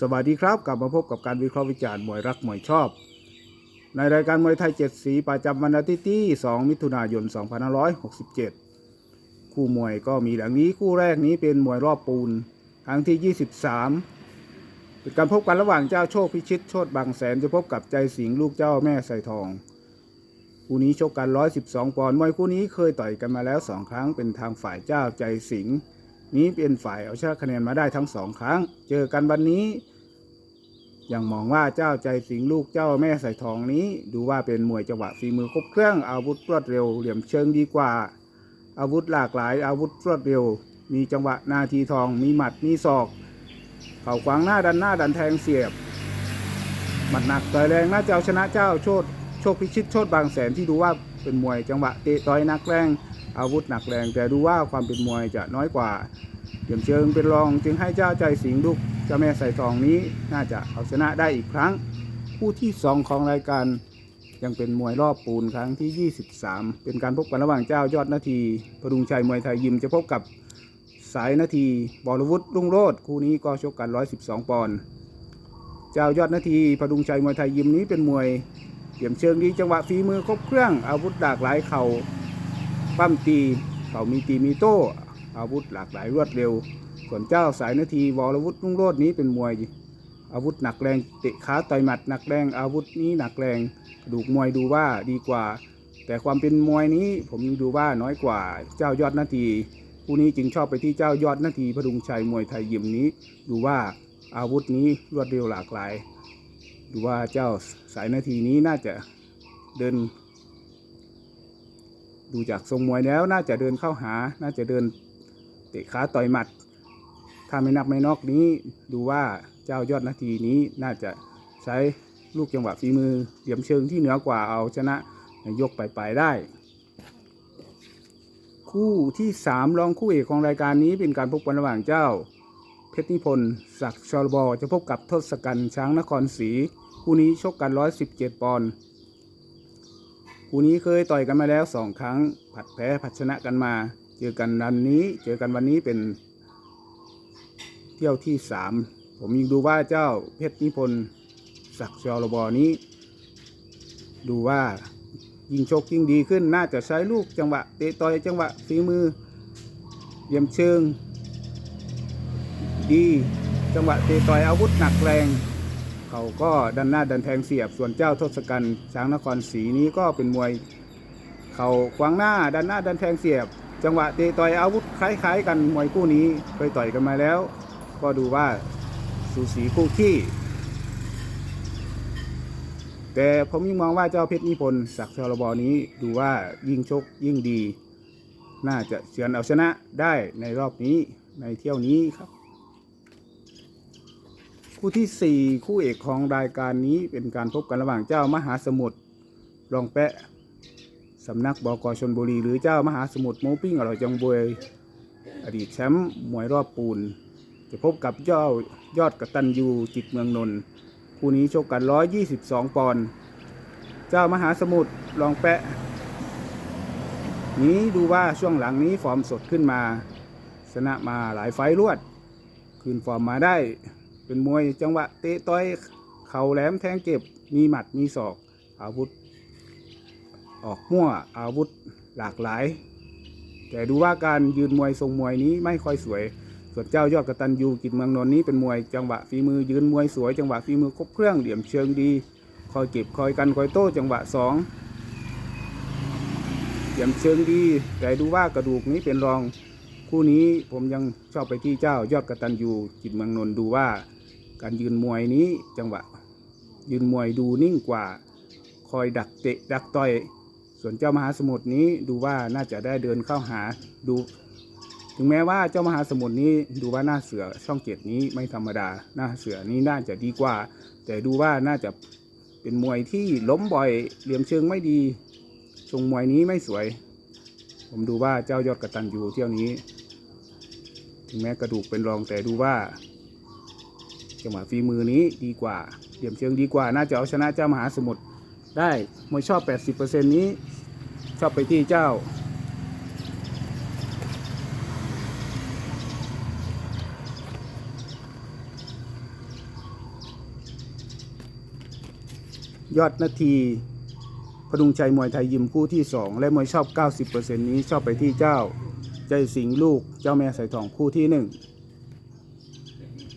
สวัสดีครับ กลับมาพบกับการวิเคราะห์วิจารณ์มวยรักมวยชอบ ในรายการมวยไทย 7 สีประจำวันอาทิตย์ที่ 2 มิถุนายน 2567 คู่มวยก็มีดังนี้คู่แรกนี้เป็นมวยรอบปูนครั้งที่ 23 เป็นการพบกันระหว่างเจ้าโชคพิชิตโชตบางแสนจะพบกับใจสิงลูกเจ้าแม่ใส่ทอง คู่นี้ชกกัน 112 ปอนด์มวยคู่นี้เคยต่อยกันมาแล้ว 2 ครั้งเป็นทางฝ่ายเจ้าใจสิงห์ นี้เป็นฝ่ายเอาชนะคะแนนมาได้ทั้งสองครั้ง เจอกันวันนี้ ยังมองว่าเจ้าใจสิงลูกเจ้าแม่ใส่ทองนี้ ดูว่าเป็นมวยจังหวะฝีมือครบเครื่องอาวุธรวดเร็วเหลี่ยมเชิงดีกว่า อาวุธหลากหลายอาวุธรวดเร็ว มีจังหวะนาทีทองมีหมัดมีศอก เข่าขวางหน้าดันหน้าดันแทงเสียบหมัดหนักต่อยแรงน่าจะเอาชนะเจ้าโชดโชคพิชิตโชดบางแสนที่ดูว่าเป็นมวยจังหวะเตะต่อยนักแรง อาวุธหนักแรง แต่ดูว่าความเป็นมวยจะน้อยกว่าเหลี่ยมเชิงเป็นรองจึงให้เจ้าใจสิงลูกเจ้าแม่ใส่ทองนี้น่าจะเอาชนะได้อีกครั้ง คู่ที่ 2 ของรายการยังเป็นมวยรอบปูนครั้งที่ 23 เป็นการพบกันระหว่างเจ้ายอดนาทีพดุงชัยมวยไทยยิมจะพบกับสายนาทีบอลวุฒิรุ่งโรจน์คู่นี้ก็ชกกัน 112 ปอนด์เจ้ายอดนาทีพดุงชัยมวยไทยยิมนี้เป็นมวยเหลี่ยมเชิงดีจังหวะฝีมือครบเครื่องอาวุธหลากหลายเข่า ปั้มตีเข่ามีตีมีโต้อาวุธหลากหลายรวดเร็ว ส่วนเจ้าสายนาทีวรวุฒิรุ่งโรจน์นี้เป็นมวย อาวุธหนักแรงเตะขาต่อยหมัดหนักแรงอาวุธนี้หนักแรงกระดูกมวยดูว่าดีกว่า แต่ความเป็นมวยนี้ผมดูว่าน้อยกว่าเจ้ายอดนาทีผู้นี้จึงชอบไปที่เจ้ายอดนาทีพดุงชัยมวยไทยยิมนี้ ดูว่าอาวุธนี้รวดเร็วหลากหลาย ดูว่าเจ้าสายนาทีนี้น่าจะเดิน ดูจากทรงมวยแล้วน่าจะเดินเข้าหา น่าจะเดินเตะขาต่อยหมัด ถ้าไม่นับไม่นอกนี้ดูว่าเจ้ายอดนาทีนี้น่าจะใช้ลูกจังหวะฝีมือเหลี่ยมเชิงที่เหนือกว่าเอาชนะในยกไปลายๆได้ คู่ที่สามรองคู่เอกของรายการนี้เป็นการพบกันระหว่างเจ้า เพชรนิพนธ์ศักดิ์ชลบจะพบกับทศกัณฐ์ช้างนครศรีคู่นี้ชกกัน 117 ปอนด์ คู่นี้เคยต่อยกันมาแล้วสองครั้ง ผัดแพ้ผัดชนะกันมา เจอกันวันนี้ เจอกันวันนี้เป็น เที่ยวที่สามผมยิงดูว่าเจ้าเพชรนิพนธ์ศักดิ์ชอลบอนี้ ดูว่ายิงโชกยิ่งดีขึ้น น่าจะใช้ลูกจังหวะเตะต่อยจังหวะฝีมือเหลี่ยมเชิง ดี จังหวะเตะต่อยอาวุธหนักแรง เขาก็ดันหน้าดันแทงเสียบ ส่วนเจ้าทศกัณฐ์ช้างนครศรีนี้ก็เป็นมวย เขาขวางหน้าดันหน้าดันแทงเสียบ จังหวะเตะต่อยอาวุธคล้าย ๆ กันมวยคู่นี้เคยต่อยกันมาแล้ว ก็ดูว่าสูสีคู่ขี้แต่ผมยิ่งมองว่าเจ้าเพชรนิพนธ์ศักดิ์ชลบนี้ดูว่ายิ่งชกยิ่งดี น่าจะเฉือนเอาชนะได้ในรอบนี้ในเที่ยวนี้ครับ คู่ที่ 4 คู่เอกของรายการนี้เป็นการพบกันระหว่างเจ้ามหาสมุทรรองแปะสำนักบกชนบุรี หรือเจ้ามหาสมุทรโมปิ้งอร่อยจังบวยอดีตแชมป์มวยรอบปูน จะพบกับเจ้ายอดกระตันยูจิตเมืองนนท์คู่นี้ชกกัน 122 ปอนด์เจ้ามหาสมุทรรองแปะ นี้ดูว่าช่วงหลังนี้ฟอร์มสดขึ้นมา ชนะมาหลายไฟล์รวด คืนฟอร์มมาได้ เป็นมวยจังหวะเตะต่อยเข่าแหลมแทงเก็บมีหมัดมีศอก อาวุธ ออกมั่วอาวุธหลากหลาย แต่ดูว่าการยืนมวยทรงมวยนี้ไม่ค่อยสวย ส่วนเจ้ายอดกตันยูกิจเมืองนนท์นี้เป็นมวยจังหวะฝีมือยืนมวยสวยจังหวะฝีมือครบเครื่องเหลี่ยมเชิงดี คอยเก็บคอยกันคอยโต้จังหวะสองเหลี่ยมเชิงดี แต่ดูว่ากระดูกนี้เป็นรองคู่นี้ผมยังชอบไปที่เจ้ายอดกตันยูจิตเมืองนนดูว่า การยืนมวยนี้จังหวะ ยืนมวยดูนิ่งกว่า คอยดักเตะดักต่อย ส่วนเจ้ามหาสมุทรนี้ดูว่าน่าจะได้เดินเข้าหาดู ถึงแม้ว่าเจ้ามหาสมุทรนี้ดูว่าหน้าเสือช่องเจ็ดนี้ไม่ธรรมดา หน้าเสือนี้น่าจะดีกว่า แต่ดูว่าน่าจะเป็นมวยที่ล้มบ่อยเหลี่ยมเชิงไม่ดีทรงมวยนี้ไม่สวย ผมดูว่าเจ้ายอดกระตันยูเที่ยวนี้ ถึงแม้กระดูกเป็นรองแต่ดูว่า จังหวะฝีมือนี้ดีกว่าเดี่ยมเชิงดีกว่า น่าจะเอาชนะเจ้ามหาสมุทรได้มวยชอบ 80%นี้ ชอบไปที่เจ้า ยอดนาทีพดุงชัยมวยไทยยิมคู่ที่ 2 และมวยชอบ 90%นี้ชอบไปที่เจ้า ใจสิงลูกเจ้าแม่ใส่ทองคู่ที่ 1